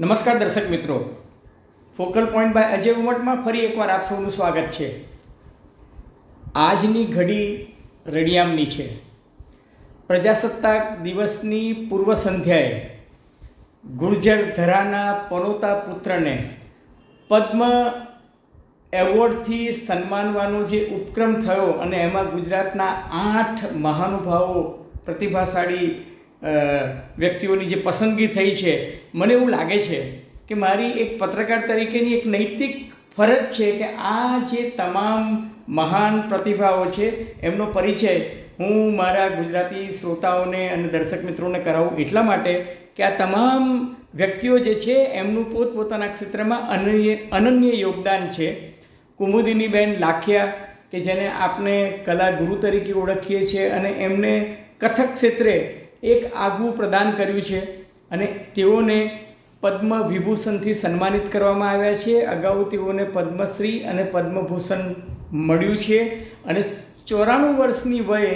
નમસ્કાર દર્શક મિત્રો. ફોકલ પોઈન્ટ બાય અજય ઉમટમાં ફરી એકવાર આપ સૌનું સ્વાગત છે. આજની ઘડી રણિયામની છે. પ્રજાસત્તાક દિવસની પૂર્વ સંધ્યાએ ગુર્જર ધરાના પનોતા પુત્રને પદ્મ એવોર્ડથી સન્માનવાનો જે ઉપક્રમ થયો અને એમાં ગુજરાતના આઠ મહાનુભાવો પ્રતિભાશાળી વ્યક્તિઓની જે પસંદગી થઈ છે, મને એવું લાગે છે કે મારી એક પત્રકાર તરીકેની એક નૈતિક ફરજ છે કે આ જે તમામ મહાન પ્રતિભાઓ છે, એમનો પરિચય હું મારા ગુજરાતી શ્રોતાઓને અને દર્શક મિત્રોને કરાવું એટલા માટે કે આ તમામ વ્યક્તિઓ જે છે, એમનું પોતપોતાના ક્ષેત્રમાં અનન્ય અનન્ય યોગદાન છે. કુમુદિનીબેન લાખિયા, કે જેને આપણે કલા ગુરુ તરીકે ઓળખીએ છીએ અને એમને કથક ક્ષેત્રે એક આગવું પ્રદાન કર્યું છે અને તેઓને પદ્મ વિભૂષણથી સન્માનિત કરવામાં આવ્યા છે. અગાઉ તેઓને પદ્મશ્રી અને પદ્મભૂષણ મળ્યું છે અને ચોરાણું વર્ષની વયે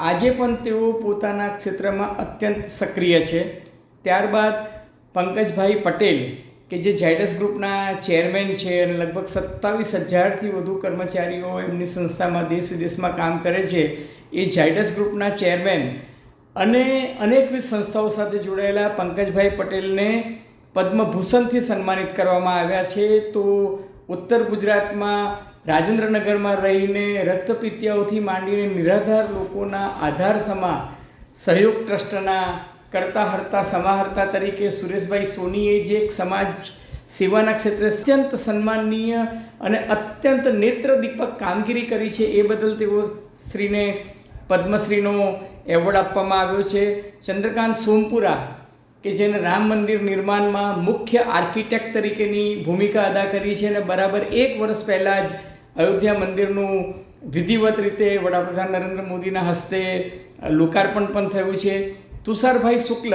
આજે પણ તેઓ પોતાના ક્ષેત્રમાં અત્યંત સક્રિય છે. ત્યારબાદ પંકજભાઈ પટેલ, કે જે ઝાયડસ ગ્રુપના ચેરમેન છે અને લગભગ સત્તાવીસ હજારથી વધુ કર્મચારીઓ એમની સંસ્થામાં દેશ વિદેશમાં કામ કરે છે, એ ઝાયડસ ગ્રુપના ચેરમેન અને અનેકવિધ સંસ્થાઓ સાથે જોડાયેલા પંકજભાઈ પટેલને પદ્મભૂષણથી સન્માનિત કરવામાં આવ્યા છે. તો ઉત્તર ગુજરાતમાં રાજેન્દ્રનગરમાં રહીને રક્તપિત્યાઓથી માંડીને નિરાધાર લોકોના આધાર સમા સહયોગ ટ્રસ્ટના કરતા હરતા સમાહર્તા તરીકે સુરેશભાઈ સોનીએ જે એક સમાજ સેવાના ક્ષેત્રે અત્યંત સન્માનનીય અને અત્યંત નેત્રદીપક કામગીરી કરી છે, એ બદલ તેઓ શ્રીને પદ્મશ્રીનો એવોર્ડ આપવામાં આવ્યો છે. ચંદ્રકાંત સોમપુરા, કે જેને રામ મંદિર નિર્માણમાં મુખ્ય આર્કિટેક્ટ તરીકેની ભૂમિકા અદા કરી છે અને બરાબર એક વર્ષ પહેલાં જ અયોધ્યા મંદિરનું વિધિવત રીતે વડાપ્રધાન નરેન્દ્ર મોદીના હસ્તે લોકાર્પણ પણ થયું છે. તુષારભાઈ શુક્લ,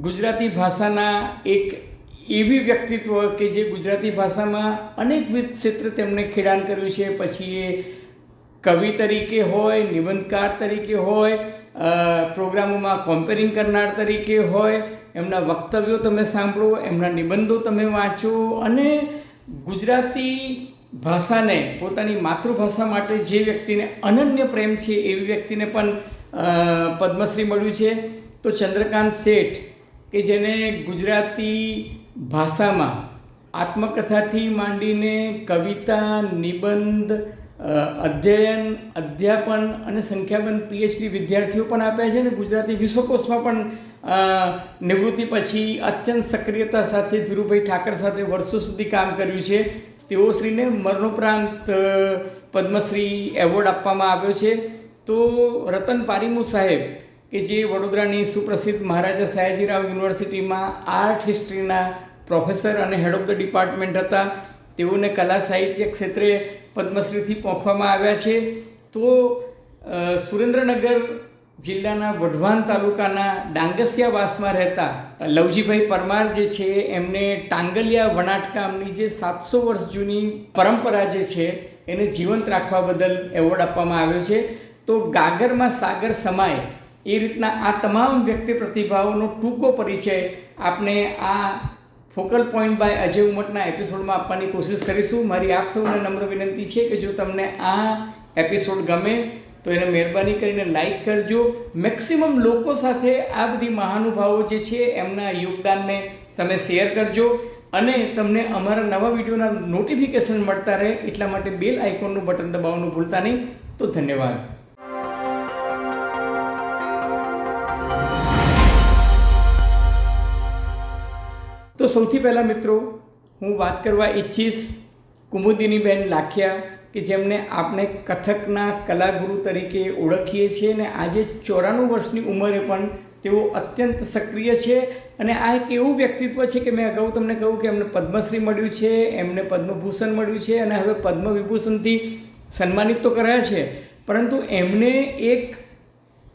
ગુજરાતી ભાષાના એક એવી વ્યક્તિત્વ કે જે ગુજરાતી ભાષામાં અનેકવિધ ક્ષેત્રે તેમણે ખેડાણ કર્યું છે. પછી એ કવિ તરીકે હોય, નિબંધકાર તરીકે હોય પ્રોગ્રામોમાં કોમ્પેરિંગ કરનાર તરીકે હોય, એમના વક્તવ્યો તમે સાંભળો, એમના નિબંધો તમે વાંચો અને ગુજરાતી ભાષાને, પોતાની માતૃભાષા માટે જે વ્યક્તિને અનન્ય પ્રેમ છે એવી વ્યક્તિને પણ પદ્મશ્રી મળ્યું છે. તો ચંદ્રકાંત શેઠ, કે જેને ગુજરાતી ભાષામાં આત્મકથાથી માંડીને કવિતા, નિબંધ અધ્યયન, અધ્યાપન અને સંખ્યાબંધ પીએચડી વિદ્યાર્થીઓ પણ આપ્યા છે અને ગુજરાતી વિશ્વકોશમાં પણ નિવૃત્તિ પછી અત્યંત સક્રિયતા સાથે ધીરુભાઈ ઠાકર સાથે વર્ષો સુધી કામ કર્યું છે. તેઓ શ્રીને મરણોપરાંત પદ્મશ્રી એવોર્ડ આપવામાં આવ્યો છે. તો રતન પારીમુ સાહેબ, કે જે વડોદરાની સુપ્રસિદ્ધ મહારાજા સયાજીરાવ યુનિવર્સિટીમાં આર્ટ હિસ્ટ્રીના પ્રોફેસર અને હેડ ઓફ ધ ડિપાર્ટમેન્ટ હતા, તેઓને કલા સાહિત્ય ક્ષેત્રે પદ્મશ્રીથી પોંખવામાં આવ્યા છે. તો સુરેન્દ્રનગર જિલ્લાના વઢવાણ તાલુકાના ડાંગસિયાવાસમાં રહેતા લવજીભાઈ પરમાર જે છે, એમને ટાંગલિયા વણાટ કામની જે સાતસો વર્ષ જૂની પરંપરા જે છે, એને જીવંત રાખવા બદલ એવોર્ડ આપવામાં આવ્યો છે. તો ગાગરમાં સાગર સમાય, એ રીતના આ તમામ વ્યક્તિ પ્રતિભાઓનો ટૂંકો પરિચય આપણે આ ફોકલ પોઈન્ટ બાય અજય ઉમટના એપિસોડમાં આપવાની કોશિશ કરીશું. મારી આપ સૌને નમ્ર વિનંતી છે કે જો તમને આ એપિસોડ ગમે, તો એને મહેરબાની કરીને લાઈક કરજો. મેક્સિમમ લોકો સાથે આ બધી મહાનુભાવો જે છે, એમના યોગદાનને તમે શેર કરજો. અને તમને અમારા નવા વિડીયોના નોટિફિકેશન મળતા રહે, એટલા માટે બેલ આઇકોનનું બટન દબાવવાનું ભૂલતા નહીં. તો ધન્યવાદ. તો સૌથી પહેલાં મિત્રો, હું વાત કરવા ઈચ્છીશ કુમુદિનીબેન લાખિયા કે જેમને આપણે કથકના કલાગુરુ તરીકે ઓળખીએ છીએ અને આજે ચોરાણું વર્ષની ઉંમરે પણ તેઓ અત્યંત સક્રિય છે અને આ એક એવું વ્યક્તિત્વ છે કે મેં અગાઉ તમને કહ્યું કે એમને પદ્મશ્રી મળ્યું છે, એમને પદ્મભૂષણ મળ્યું છે અને હવે પદ્મ વિભૂષણથી સન્માનિત તો કરાયા છે. પરંતુ એમને એક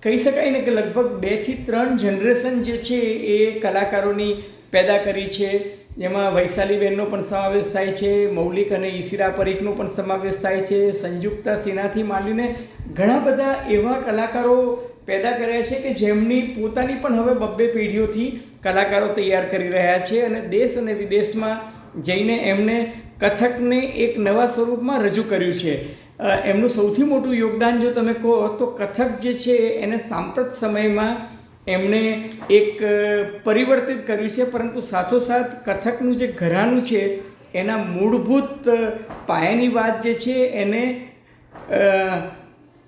કહી શકાય ને કે લગભગ બેથી ત્રણ જનરેશન જે છે એ કલાકારોની પેદા કરી છે. જેમાં વૈશાલીબેનનો પણ સમાવેશ થાય છે. મૌલિક અને ઈશિરા પરીખનો પણ સમાવેશ થાય છે. સંયુક્તા સિન્હાથી માંડીને ઘણા બધા એવા કલાકારો પેદા કર્યા છે કે જેમની પોતાની પણ હવે બબ્બે પેઢીઓથી કલાકારો તૈયાર કરી રહ્યા છે અને દેશ અને વિદેશમાં જઈને એમને કથકને એક નવા સ્વરૂપમાં રજૂ કર્યું છે. એમનું સૌથી મોટું યોગદાન જો તમે કહો તો કથક જે છે એને સાંપ્રત સમયમાં એમણે એક પરિવર્તિત કર્યું છે, પરંતુ સાથોસાથ કથકનું જે ઘરાનું છે, એના મૂળભૂત પાયાની વાત જે છે, એને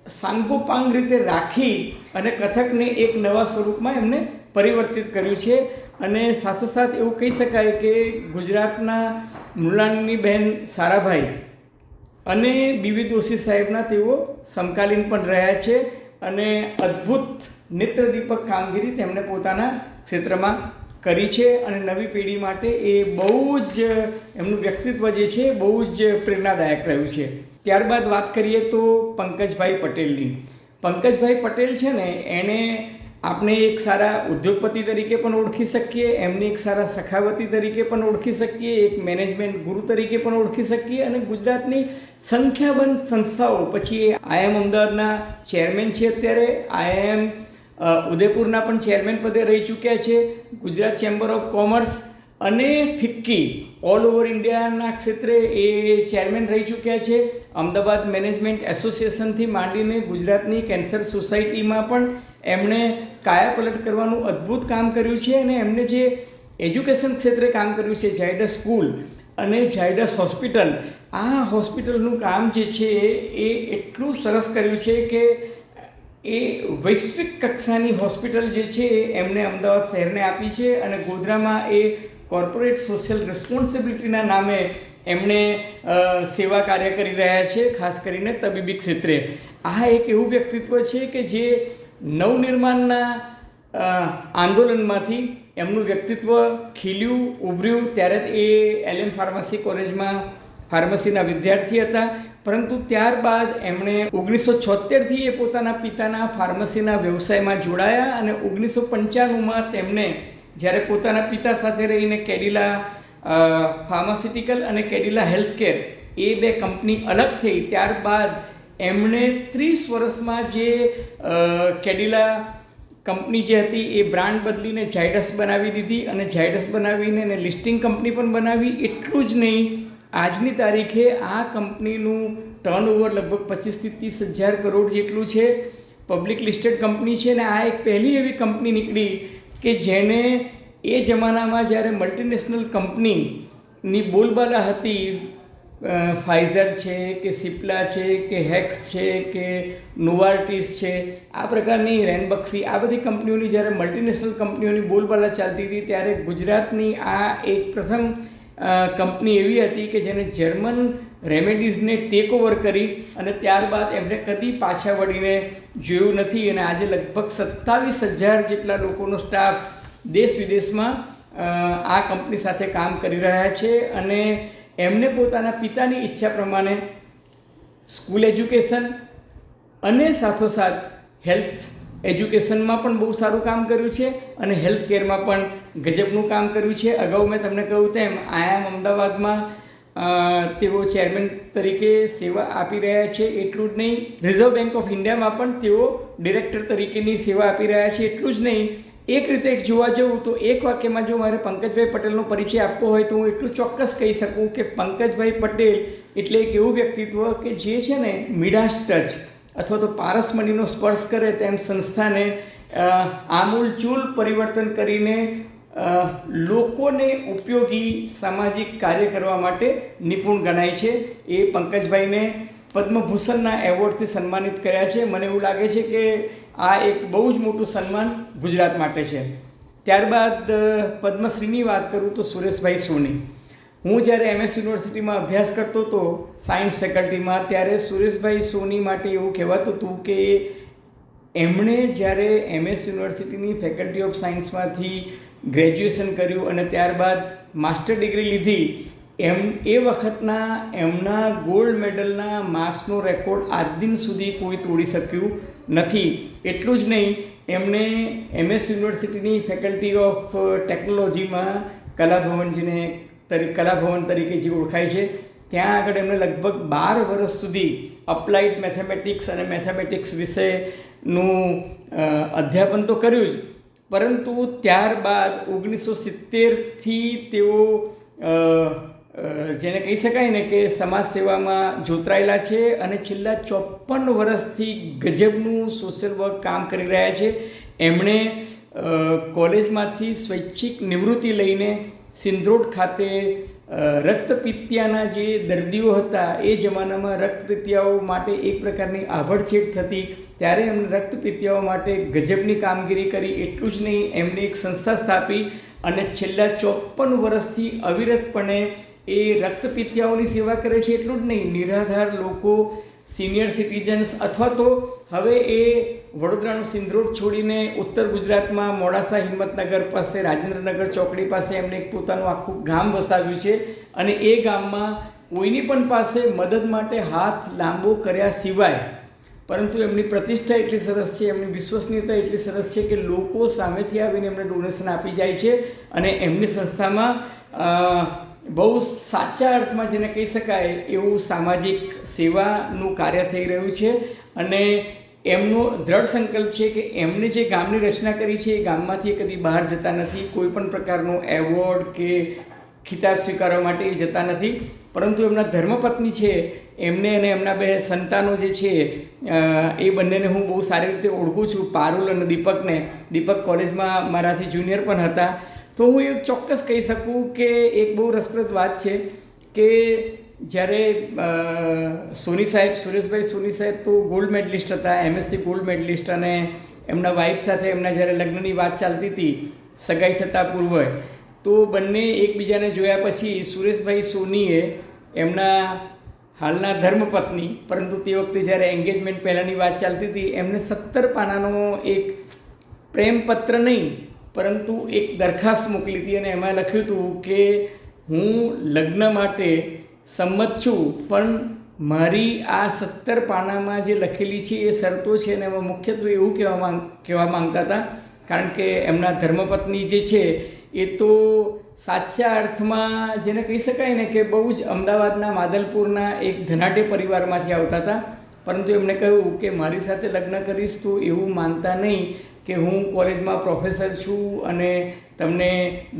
સાંગોપાંગ રીતે રાખી અને કથકને એક નવા સ્વરૂપમાં એમને પરિવર્તિત કર્યું છે. અને સાથોસાથ એવું કહી શકાય કે ગુજરાતના મૃણાલિની બહેન સારાભાઈ અને બીવી દોશી સાહેબના તેઓ સમકાલીન પણ રહ્યા છે. અને અદ્ભુત નેત્રદીપક કામગીરી તેમણે પોતાના ક્ષેત્રમાં કરી છે અને નવી પેઢી માટે એ બહુ જ, એમનું વ્યક્તિત્વ જે છે, બહુ જ પ્રેરણાદાયક રહ્યું છે. ત્યારબાદ વાત કરીએ તો પંકજભાઈ પટેલની. પંકજભાઈ પટેલ છે ને, એણે આપણે એક સારા ઉદ્યોગપતિ તરીકે પણ ઓળખી શકીએ, એમને એક સારા સખાવતી તરીકે પણ ઓળખી શકીએ, એક મેનેજમેન્ટ ગુરુ તરીકે પણ ઓળખી શકીએ અને ગુજરાતની સંખ્યાબંધ સંસ્થાઓ, પછી એ આઈએમ અમદાવાદના ચેરમેન છે અત્યારે આઈએમ ઉદયપુરના પણ ચેરમેન પદે રહી ચૂક્યા છે, ગુજરાત ચેમ્બર ઓફ કોમર્સ અને ફિક્કી ઓલ ઓવર ઇન્ડિયાના ક્ષેત્રે એ ચેરમેન રહી ચૂક્યા છે. અમદાવાદ મેનેજમેન્ટ એસોસિએશનથી માંડીને ગુજરાતની કેન્સર સોસાયટીમાં પણ એમણે કાયાપલટ કરવાનું અદ્ભુત કામ કર્યું છે અને એમણે જે એજ્યુકેશન ક્ષેત્રે કામ કર્યું છે ઝાયડસ સ્કૂલ અને ઝાયડસ હોસ્પિટલ આ હોસ્પિટલનું કામ જે છે એ એટલું સરસ કર્યું છે કે એ વૈશ્વિક કક્ષાની હોસ્પિટલ જે છે એ એમને અમદાવાદ શહેરને આપી છે અને ગોધરામાં એ કોર્પોરેટ સોશિયલ રિસ્પોન્સિબિલિટીના નામે એમણે સેવા કાર્ય કરી રહ્યા છે, ખાસ કરીને તબીબી ક્ષેત્રે. આ એક એવું વ્યક્તિત્વ છે કે જે નવનિર્માણના આંદોલનમાંથી એમનું વ્યક્તિત્વ ખીલ્યું, ઉભર્યું. ત્યારે એ એલ એમ ફાર્મસી કોલેજમાં ફાર્મસીના વિદ્યાર્થી હતા. પરંતુ ત્યારબાદ એમણે ઓગણીસો છોતેરથી એ પોતાના પિતાના ફાર્મસીના વ્યવસાયમાં જોડાયા અને ઓગણીસો પંચાણુંમાં તેમણે જ્યારે પોતાના પિતા સાથે રહીને કેડિલા ફાર્માસ્યુટિકલ અને કેડિલા હેલ્થકેર એ બે કંપની અલગ થઈ, ત્યારબાદ એમણે ત્રીસ વર્ષમાં જે કેડિલા કંપની જે હતી એ બ્રાન્ડ બદલીને ઝાયડસ બનાવી દીધી અને ઝાયડસ બનાવીને એને લિસ્ટિંગ કંપની પણ બનાવી. એટલું જ નહીં આજની તારીખે આ કંપનીનું ટર્નઓવર લગભગ પચીસથી ત્રીસ હજાર કરોડ જેટલું છે. પબ્લિક લિસ્ટેડ કંપની છે અને આ એક પહેલી એવી કંપની નીકળી કે જેને એ જમાનામાં જ્યારે મલ્ટીનેશનલ કંપનીની બોલબાલા હતી ફાઇઝર છે કે સિપ્લા છે કે હેક્સ છે કે નોવાર્ટિસ છે, આ પ્રકારની રેનબક્સી આ બધી કંપનીઓની જ્યારે મલ્ટીનેશનલ કંપનીઓની બોલબાલા ચાલતી હતી ત્યારે ગુજરાતની આ એક પ્રથમ કંપની એવી હતી કે જેને જર્મન રેમેડીઝને ટેક ઓવર કરી અને ત્યારબાદ એમને કદી પાછા વળીને જોયું નથી અને આજે લગભગ સત્તાવીસ હજાર જેટલા લોકોનો સ્ટાફ દેશ વિદેશમાં આ કંપની સાથે કામ કરી રહ્યા છે અને એમને પોતાના પિતાની ઈચ્છા પ્રમાણે સ્કૂલ એજ્યુકેશન અને સાથોસાથ હેલ્થ એજ્યુકેશનમાં પણ બહુ સારું કામ કર્યું છે અને હેલ્થ કેરમાં પણ ગજબનું કામ કર્યું છે. અગાઉ મેં તમને કહ્યું તેમ આયામ અમદાવાદમાં તેઓ ચેરમેન તરીકે સેવા આપી રહ્યા છે. એટલું જ નહીં રિઝર્વ બેંક ઓફ ઇન્ડિયામાં પણ તેઓ ડિરેક્ટર તરીકેની સેવા આપી રહ્યા છે. એટલું જ નહીં, એક રીતે એક જોવા જવું તો એક વાક્યમાં જો મારે પંકજભાઈ પટેલનો પરિચય આપવો હોય તો હું એટલું ચોક્કસ કહી શકું કે પંકજભાઈ પટેલ એટલે એક એવું વ્યક્તિત્વ કે જે છે ને મિડાસ ટચ અથવા તો પારસમણીનો સ્પર્શ કરે તેમ સંસ્થાને આમૂલચૂલ પરિવર્તન કરીને લોકોને ઉપયોગી સામાજિક કાર્ય કરવા માટે નિપુણ ગણાય છે. એ પંકજભાઈને પદ્મભૂષણના એવોર્ડથી સન્માનિત કર્યા છે. મને એવું લાગે છે કે આ એક બહુ જ મોટું સન્માન ગુજરાત માટે છે. ત્યારબાદ પદ્મશ્રીની વાત કરું તો સુરેશભાઈ સોની. હું જ્યારે એમએસ યુનિવર્સિટીમાં અભ્યાસ કરતો હતો સાયન્સ ફેકલ્ટીમાં ત્યારે સુરેશભાઈ સોની માટે એવું કહેવાતું હતું કે એમણે જ્યારે એમએસ યુનિવર્સિટીની ફેકલ્ટી ઓફ સાયન્સમાંથી ગ્રેજ્યુએશન કર્યું અને ત્યારબાદ માસ્ટર ડિગ્રી લીધી, એમ એ વખતના એમના ગોલ્ડ મેડલના માર્ક્સનો રેકોર્ડ આજ દિન સુધી કોઈ તોડી શક્યું નથી. એટલું જ નહીં, એમણે એમએસ યુનિવર્સિટીની ફેકલ્ટી ઓફ ટેકનોલોજીમાં કલાભવન જેને તરી કલાભવન તરીકે જે ઓળખાય છે. ત્યાં આગળ એમણે લગભગ બાર વર્ષ સુધી અપ્લાઇડ મેથેમેટિક્સ અને મેથેમેટિક્સ વિષયનું અધ્યાપન તો કર્યું જ. પરંતુ ત્યારબાદ ઓગણીસો સિત્તેરથી તેઓ જેને કહી શકાય ને કે સમાજ સેવામાં જોતરાયેલા છે અને છેલ્લા ચોપન વર્ષથી ગજબનું સોશિયલ વર્ક કામ કરી રહ્યા છે. એમણે કોલેજમાંથી સ્વૈચ્છિક નિવૃત્તિ લઈને સિંધરોડ ખાતે રક્તપિત્યાના જે દર્દીઓ હતા, એ જમાનામાં રક્તપિત્યાઓ માટે એક પ્રકારની આભડછેટ થતી. ત્યારે એમણે રક્તપિત્યાઓ માટે ગજબની કામગીરી કરી, એટલું જ નહીં, એમને એક સંસ્થા સ્થાપી અને છેલ્લા ચોપન વર્ષથી અવિરતપણે એ રક્તપિત્યાઓની સેવા કરે છે. એટલું જ નહીં, નિરાધાર લોકો, સિનિયર સિટીઝન્સ અથવા તો હવે એ વડોદરાનું સિંધરોડ છોડીને ઉત્તર ગુજરાતમાં મોડાસા હિંમતનગર પાસે રાજેન્દ્રનગર ચોકડી પાસે એમણે એક પોતાનું આખું ગામ વસાવ્યું છે અને એ ગામમાં કોઈની પણ પાસે મદદ માટે હાથ લાંબો કર્યા સિવાય, પરંતુ એમની પ્રતિષ્ઠા એટલી સરસ છે, એમની વિશ્વસનીયતા એટલી સરસ છે કે લોકો સામેથી આવીને એમને ડોનેશન આપી જાય છે અને એમની સંસ્થામાં બહુ સાચા અર્થમાં જેને કહી શકાય એવું સામાજિક સેવાનું કાર્ય થઈ રહ્યું છે અને એમનો દ્રઢ સંકલ્પ છે કે એમને જે ગામની રચના કરી છે, એ ગામમાંથી એ કદી બહાર જતા નથી, કોઈ પણ પ્રકારનો એવોર્ડ કે ખિતાબ સ્વીકારવા માટે એ જતા નથી. પરંતુ એમના ધર્મપત્ની છે, એમને અને એમના બે સંતાનો જે છે એ બંનેને હું બહુ સારી રીતે ઓળખું છું, પારુલ અને દીપકને. દીપક કોલેજમાં મારાથી જુનિયર પણ હતા. તો હું એક ચોક્કસ કહી શકું કે એક બહુ રસપ્રદ વાત છે કે જ્યારે સોની સાહેબ, સુરેશભાઈ સોની સાહેબ તો ગોલ્ડ મેડલિસ્ટ હતા એમએસસી ગોલ્ડ મેડલિસ્ટ અને એમના વાઈફ સાથે એમના જ્યારે લગ્નની વાત ચાલતી હતી, સગાઈ થતાં પૂર્વે, તો બંને એકબીજાને જોયા પછી સુરેશભાઈ સોનીએ એમના હાલના ધર્મપત્ની, પરંતુ તે વખતે જ્યારે એન્ગેજમેન્ટ પહેલાંની વાત ચાલતી હતી, એમને સત્તર પાનાનો એક પ્રેમપત્ર નહીં, પરંતુ એક દરખાસ્ત મોકલી હતી અને એમાં લખ્યું હતું કે, હું લગ્ન માટે સંમત છું, પણ મારી આ સત્તર પાનામાં જે લખેલી છે એ શરતો છે અને એમાં મુખ્યત્વે એવું કહેવા માંગ, કહેવા માંગતા હતા. કારણ કે એમના ધર્મપત્ની જે છે, એ તો સાચા અર્થમાં જેને કહી શકાય ને કે બહુ જ અમદાવાદના માદલપુરના એક ધનાઢ્ય પરિવારમાંથી આવતા હતા. પરંતુ એમણે કહ્યું કે મારી સાથે લગ્ન કરીશ તો એવું માનતા નહીં કે હું કોલેજમાં પ્રોફેસર છું અને તમને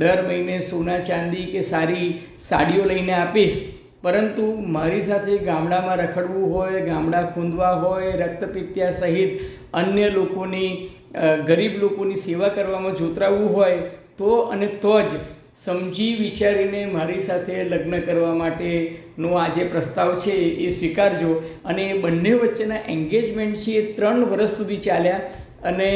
દર મહિને સોના ચાંદી કે સારી સાડીઓ લઈને આપીશ. પરંતુ મારી સાથે ગામડામાં રખડવું હોય, ગામડા ખૂંદવા હોય, રક્તપિત્યા સહિત અન્ય લોકોની ગરીબ લોકોની સેવા કરવામાં જોતરાવવું હોય, તો અને તો જ સમજી વિચારીને મારી સાથે લગ્ન કરવા માટેનો આ જે પ્રસ્તાવ છે એ સ્વીકારજો. અને એ બંને વચ્ચેના એન્ગેજમેન્ટ છે એ ત્રણ વર્ષ સુધી ચાલ્યા. અને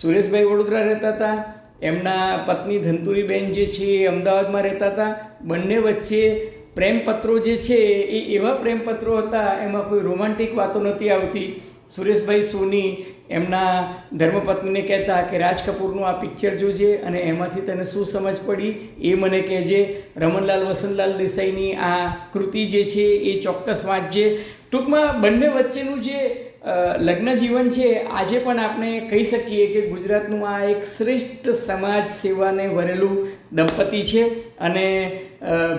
સુરેશભાઈ વડોદરા રહેતા હતા, એમના પત્ની ધંતુરીબેન જે છે એ અમદાવાદમાં રહેતા હતા. બંને વચ્ચે પ્રેમપત્રો જે છે, એ એવા પ્રેમપત્રો હતા, એમાં કોઈ રોમાન્ટિક વાતો નથી આવતી. સુરેશભાઈ સોની એમના ધર્મપત્નીને કહેતા કે, રાજ કપૂરનું આ પિક્ચર જોજે અને એમાંથી તને શું સમજ પડી? એ મને કહેજે. રમણલાલ વસંતલાલ દેસાઈની આ કૃતિ જે છે, એ ચોક્કસ વાંચજે. ટૂંકમાં બંને વચ્ચેનું જે લગ્ન જીવન છે, આજે પણ આપણે કહી શકીએ કે ગુજરાતનું આ એક શ્રેષ્ઠ સમાજ સેવાને વરેલું દંપતી છે અને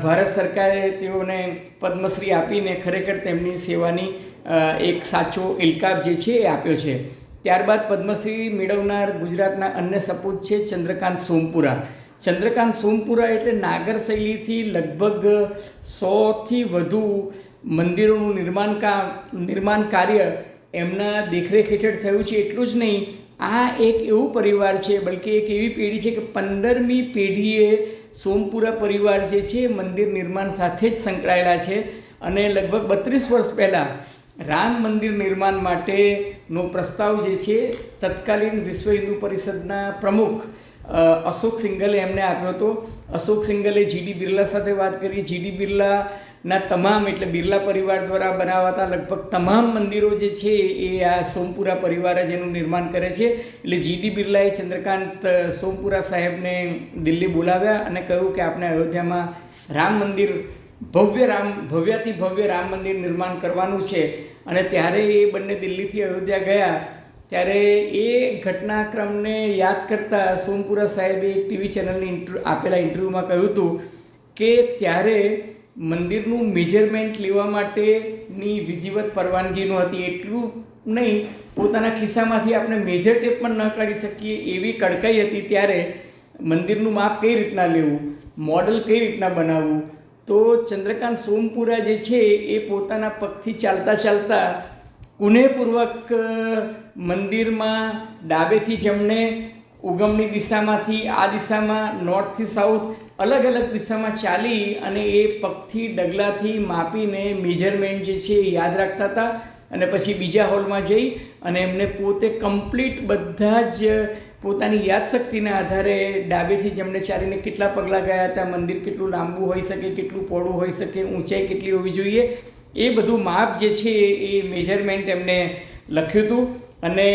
ભારત સરકારે તેઓને પદ્મશ્રી આપીને ખરેખર તેમની સેવાની એક સાચો ઇલકાબ જે છે એ આપ્યો છે. ત્યારબાદ પદ્મશ્રી મેળવનાર ગુજરાતના અન્ય સપૂત છે ચંદ્રકાંત સોમપુરા. ચંદ્રકાંત સોમપુરા એટલે નાગર શૈલીથી લગભગ સોથી વધુ મંદિરોનું નિર્માણ કામ નિર્માણ કાર્ય એમના દેખરેખ હેઠળ થયું છે એટલું જ નહીં, આ એક એવું પરિવાર છે, બલકે એક એવી પેઢી છે કે પંદરમી પેઢીએ સોમપુરા પરિવાર જે છે, મંદિર નિર્માણ સાથે જ સંકળાયેલા છે અને લગભગ બત્રીસ વર્ષ પહેલાં રામ મંદિર નિર્માણ માટેનો પ્રસ્તાવ જે છે, તત્કાલીન વિશ્વ હિન્દુ પરિષદના પ્રમુખ અશોક સિંગલે એમને આપ્યો હતો. અશોક સિંગલે જીડી બિરલા સાથે વાત કરી. જીડી બિરલાના તમામ એટલે બિરલા પરિવાર દ્વારા બનાવાતા લગભગ તમામ મંદિરો જે છે એ આ સોમપુરા પરિવાર જ એનું નિર્માણ કરે છે. એટલે જીડી બિરલાએ ચંદ્રકાંત સોમપુરા સાહેબને દિલ્હી બોલાવ્યા અને કહ્યું કે આપણે અયોધ્યામાં રામ મંદિર, ભવ્ય રામ ભવ્યાથી ભવ્ય રામ મંદિર નિર્માણ કરવાનું છે. અને ત્યારે એ બંને દિલ્હીથી અયોધ્યા ગયા. ત્યારે એ ઘટનાક્રમને યાદ કરતા સોમપુરા સાહેબે એક ટીવી ચેનલની આપેલા ઇન્ટરવ્યૂમાં કહ્યું હતું કે ત્યારે મંદિરનું મેજરમેન્ટ લેવા માટેની વિધિવત પરવાનગી નહોતી એટલું નહીં, પોતાના ખિસ્સામાંથી આપણે મેજર ટેપ પણ ન કાઢી શકીએ એવી કડકાઈ હતી ત્યારે મંદિરનું માપ કઈ રીતના લેવું મોડલ કઈ રીતના બનાવવું? તો ચંદ્રકાંત સોમપુરા જે છે એ પોતાના પગથી ચાલતા ચાલતા કુનેહપૂર્વક મંદિરમાં ડાબેથી જમણે ઉગમની દિશામાંથી આ દિશામાં નોર્થથી સાઉથ અલગ અલગ દિશામાં ચાલી અને એ પગથી ડગલાથી માપીને મેજરમેન્ટ જે છે એ યાદ રાખતા હતા અને પછી બીજા હોલમાં જઈ અને એમને પોતે કમ્પ્લીટ બધા જ પોતાની યાદશક્તિના આધારે ડાબેથી જમણે ચાલીને કેટલા પગલાં ગયા હતા, મંદિર કેટલું લાંબુ હોઈ શકે, કેટલું પહોળું હોઈ શકે, ઊંચાઈ કેટલી હોવી જોઈએ, એ બધું માપ જે છે એ મેજરમેન્ટ એમને લખ્યું હતું. અને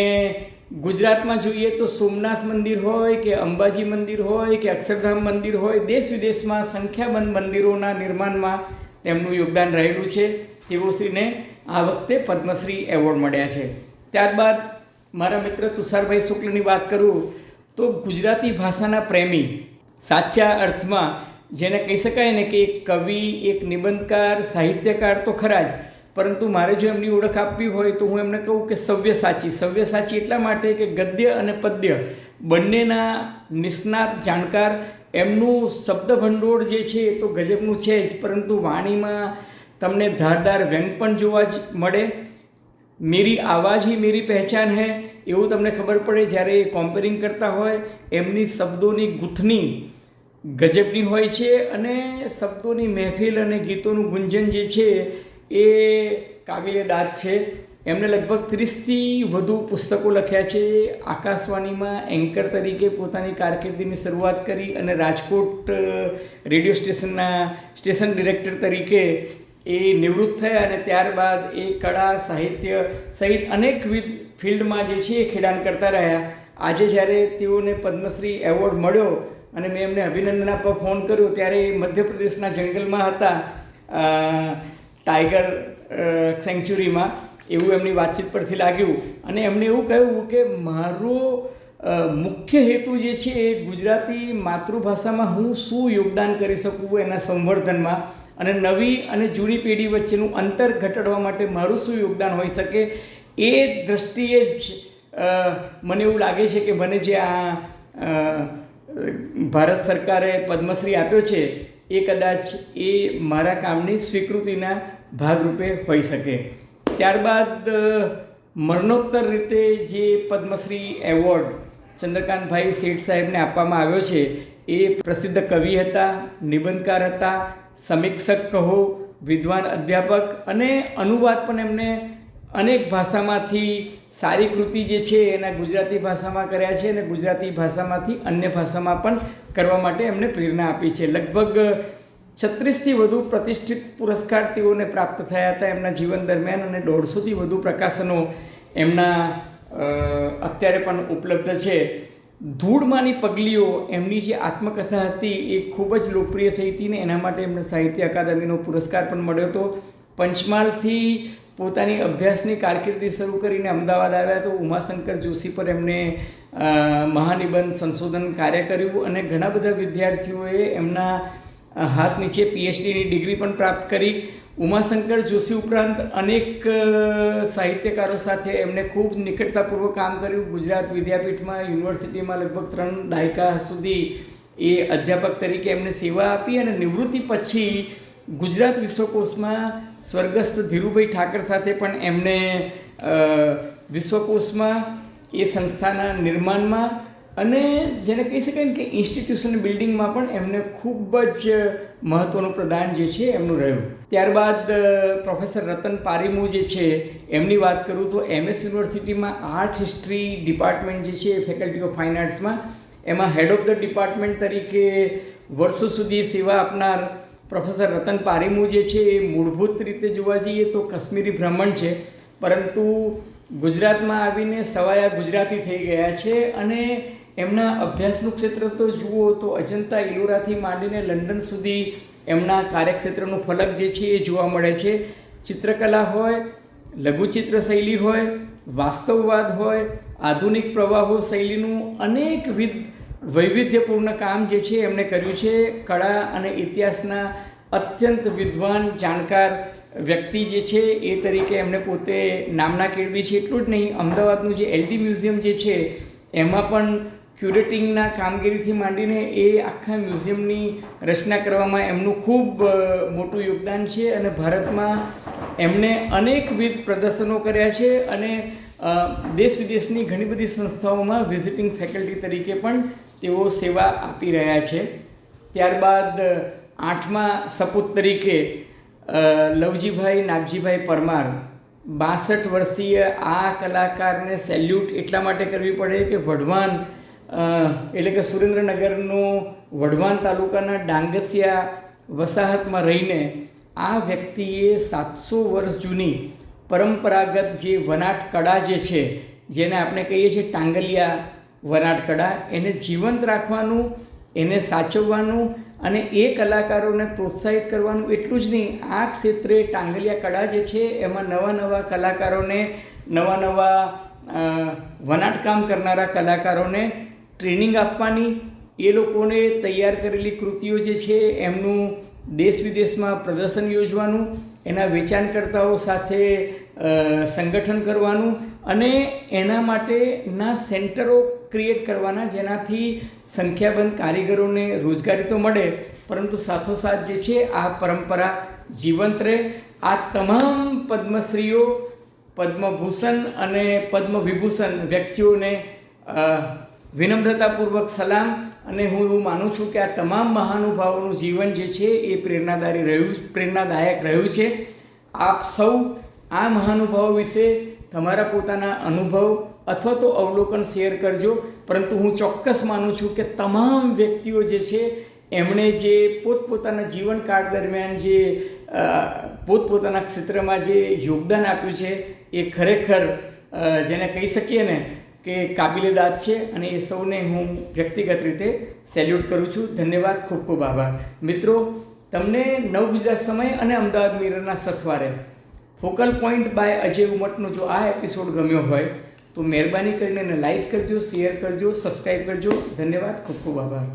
ગુજરાતમાં જોઈએ તો સોમનાથ મંદિર હોય કે અંબાજી મંદિર હોય કે અક્ષરધામ મંદિર હોય, દેશ વિદેશમાં સંખ્યાબંધ મંદિરોના નિર્માણમાં તેમનું યોગદાન રહેલું છે. તેઓશ્રીને આ વખતે પદ્મશ્રી એવોર્ડ મળ્યા છે. ત્યારબાદ મારા મિત્ર તુષારભાઈ શુક્લની વાત કરું તો ગુજરાતી ભાષાના પ્રેમી સાચા અર્થમાં જેને કહી શકાય ને કે એક કવિ, એક નિબંધકાર, સાહિત્યકાર તો ખરા જ પરંતુ મારે જો એમની ઓળખ આપવી હોય તો હું એમને કહું કે સવ્યસાચી સવ્યસાચી એટલા માટે કે ગદ્ય અને પદ્ય બંનેના નિષ્ણાત જાણકાર એમનું શબ્દ ભંડોળ જે છે એ તો ગજબનું છે જ, પરંતુ વાણીમાં તમને ધારદાર વ્યંગ પણ જોવા જ મળે. મેરી આવાજ હી મેરી પહેચાન હૈ, એવું તમને ખબર પડે જ્યારે એ કોમ્પેરિંગ કરતા હોય, એમની શબ્દોની ગૂંથણી ગજબની હોય છે અને શબ્દોની મહેફિલ અને ગીતોનું ગુંજન જે છે એ કાબિલેદાદ છે. એમણે લગભગ ત્રીસથી વધુ પુસ્તકો લખ્યા છે. આકાશવાણીમાં એન્કર તરીકે પોતાની કારકિર્દીની શરૂઆત કરી અને રાજકોટ રેડિયો સ્ટેશનના સ્ટેશન ડિરેક્ટર તરીકે એ નિવૃત્ત થયા અને ત્યારબાદ એ કળા, સાહિત્ય સહિત અનેકવિધ ફિલ્ડમાં જે છે એ ખેડાણ કરતા રહ્યા. આજે જ્યારે તેઓને પદ્મશ્રી એવોર્ડ મળ્યો અને મેં એમને અભિનંદન આપવા ફોન કર્યો, ત્યારે એ મધ્યપ્રદેશના જંગલમાં હતા. ટાઈગર સેન્ચ્યુરીમાં એવું એમની વાતચીત પરથી લાગ્યું અને એમણે એવું કહ્યું કે મારો મુખ્ય હેતુ જે છે એ ગુજરાતી માતૃભાષામાં હું શું યોગદાન કરી શકું એના સંવર્ધનમાં અને નવી અને જૂની પેઢી વચ્ચેનું અંતર ઘટાડવા માટે મારું શું યોગદાન હોઈ શકે એ દૃષ્ટિએ જ મને એવું લાગે છે કે મને જે આ ભારત સરકારે પદ્મશ્રી આપ્યો છે એ કદાચ એ મારા કામની સ્વીકૃતિના ભાગરૂપે હોઈ શકે. ત્યારબાદ મરણોત્તર રીતે જે પદ્મશ્રી એવોર્ડ ચંદ્રકાંતભાઈ શેઠ સાહેબને આપવામાં આવ્યો છે, એ પ્રસિદ્ધ કવિ હતા, નિબંધકાર હતા, સમીક્ષક કહો, વિદ્વાન અધ્યાપક અને અનુવાદ પણ એમને અનેક ભાષામાંથી સારી કૃતિ જે છે એના ગુજરાતી ભાષામાં કર્યા છે અને ગુજરાતી ભાષામાંથી અન્ય ભાષામાં પણ કરવા માટે એમને પ્રેરણા આપી છે. લગભગ છત્રીસથી વધુ પ્રતિષ્ઠિત પુરસ્કાર તેઓને પ્રાપ્ત થયા હતા એમના જીવન દરમિયાન અને દોઢસોથી વધુ પ્રકાશનો એમના અત્યારે પણ ઉપલબ્ધ છે. ધૂળમાંની પગલીઓ એમની જે આત્મકથા હતી એ ખૂબ જ લોકપ્રિય થઈ હતી ને એના માટે એમને સાહિત્ય અકાદમીનો પુરસ્કાર પણ મળ્યો હતો. પંચમહાલથી પોતાની અભ્યાસની કારકિર્દી શરૂ કરીને અમદાવાદ આવ્યા તો ઉમાશંકર જોશી પર એમને મહાનિબંધ સંશોધન કાર્ય કર્યું અને ઘણા બધા વિદ્યાર્થીઓએ એમના હાથ નીચે પીએચડીની ડિગ્રી પણ પ્રાપ્ત કરી. ઉમાશંકર જોશી ઉપરાંત અનેક સાહિત્યકારો સાથે એમણે ખૂબ નિકટતાપૂર્વક કામ કર્યું. ગુજરાત વિદ્યાપીઠમાં, યુનિવર્સિટીમાં લગભગ ત્રણ દાયકા સુધી એ અધ્યાપક તરીકે એમને સેવા આપી અને નિવૃત્તિ પછી ગુજરાત વિશ્વકોશમાં સ્વર્ગસ્થ ધીરુભાઈ ઠાકર સાથે પણ એમણે વિશ્વકોશમાં એ સંસ્થાના નિર્માણમાં અને જેને કહી શકાય કે ઇન્સ્ટિટ્યુશન બિલ્ડિંગમાં પણ એમને ખૂબ જ મહત્ત્વનું પ્રદાન જે છે એમનું રહ્યું. ત્યારબાદ પ્રોફેસર રતન પારીમુ જે છે, એમની વાત કરું તો એમએસ યુનિવર્સિટીમાં આર્ટ હિસ્ટ્રી ડિપાર્ટમેન્ટ જે છે ફેકલ્ટી ઓફ ફાઇન આર્ટ્સમાં એમાં હેડ ઓફ ધ ડિપાર્ટમેન્ટ તરીકે વર્ષો સુધી સેવા આપનાર પ્રોફેસર રતન પારીમુ જે છે, એ મૂળભૂત રીતે જોવા જઈએ તો કશ્મીરી બ્રાહ્મણ છે. પરંતુ ગુજરાતમાં આવીને સવાયા ગુજરાતી થઈ ગયા છે અને એમના અભ્યાસનું ક્ષેત્ર તો જુઓ તો અજંતા ઇલોરાથી માંડીને લંડન સુધી એમના કાર્યક્ષેત્રનું ફલક જે છે એ જોવા મળે છે. ચિત્રકલા હોય, લઘુચિત્ર શૈલી હોય, વાસ્તવવાદ હોય, આધુનિક પ્રવાહો શૈલીનું અનેકવિધ વૈવિધ્યપૂર્ણ કામ જે છે એમણે કર્યું છે. કળા અને ઇતિહાસના અત્યંત વિદ્વાન, જાણકાર વ્યક્તિ જે છે એ તરીકે એમણે પોતે નામના કેળવી છે. એટલું જ નહીં, અમદાવાદનું જે એલડી મ્યુઝિયમ જે છે, એમાં પણ ક્યુરેટિંગના કામગીરીથી માંડીને એ આખા મ્યુઝિયમની રચના કરવામાં એમનું ખૂબ મોટું યોગદાન છે અને ભારતમાં એમણે અનેકવિધ પ્રદર્શનો કર્યા છે અને દેશ વિદેશની ઘણી બધી સંસ્થાઓમાં વિઝિટિંગ ફેકલ્ટી તરીકે પણ તેઓ સેવા આપી રહ્યા છે. ત્યારબાદ આઠમા સપૂત તરીકે લવજીભાઈ નાગજીભાઈ પરમાર બાસઠ વર્ષીય આ કલાકારને સેલ્યુટ એટલા માટે કરવી પડે કે વઢવાણ અ, એટલે કે સુરેન્દ્રનગરનું વઢવાણ તાલુકાના ડાંગસિયા વસાહતમાં રહીને આ વ્યક્તિએ સાતસો વર્ષ જૂની પરંપરાગત જે વનાટ કળા જે છે, જેને આપણે કહીએ છીએ ટાંગલિયા વનાટ કળા, એને જીવંત રાખવાનું, એને સાચવવાનું અને એ કલાકારોને પ્રોત્સાહિત કરવાનું એટલું જ નહીં, આ ક્ષેત્રે ટાંગલિયા કળા જે છે, એમાં નવા નવા કલાકારોને, નવા નવા વનાટકામ કરનારા કલાકારોને ટ્રેનિંગ આપવાની. એ લોકોને તૈયાર કરેલી કૃતિઓ જે છે, એમનું દેશ વિદેશમાં પ્રદર્શન યોજવાનું, એના વેચાણકર્તાઓ સાથે સંગઠન કરવાનું અને એના માટેના સેન્ટરો ક્રિએટ કરવાના, જેનાથી સંખ્યાબંધ કારીગરોને રોજગારી તો મળે, પરંતુ સાથોસાથ જે છે, આ પરંપરા જીવંત રહે. આ તમામ પદ્મશ્રીઓ, પદ્મભૂષણ અને પદ્મ વિભૂષણ વ્યક્તિઓને વિનમ્રતાપૂર્વક સલામ અને હું એવું માનું છું કે આ તમામ મહાનુભાવોનું જીવન જે છે એ પ્રેરણાદારી રહ્યું, પ્રેરણાદાયક રહ્યું છે. આપ સૌ આ મહાનુભાવો વિશે તમારા પોતાના અનુભવ અથવા તો અવલોકન શેર કરજો. પરંતુ હું ચોક્કસ માનું છું કે તમામ વ્યક્તિઓ જે છે, એમણે જે પોતપોતાના જીવનકાળ દરમિયાન જે પોતપોતાના ક્ષેત્રમાં જે યોગદાન આપ્યું છે, એ ખરેખર જેને કહી શકીએ ને કે કાબિલેદાદ છે અને એ સૌને હું વ્યક્તિગત રીતે સેલ્યુટ કરું છું. ધન્યવાદ, ખૂબ ખૂબ આભાર. મિત્રો, તમને નવ ગુજરાત સમય અને અમદાવાદ મિરરના સથવારે ફોકલ પોઈન્ટ બાય અજય ઉમટનો જો આ એપિસોડ ગમ્યો હોય, તો મહેરબાની કરીને લાઈક કરજો શેર કરજો સબસ્ક્રાઈબ કરજો. ધન્યવાદ, ખૂબ ખૂબ આભાર.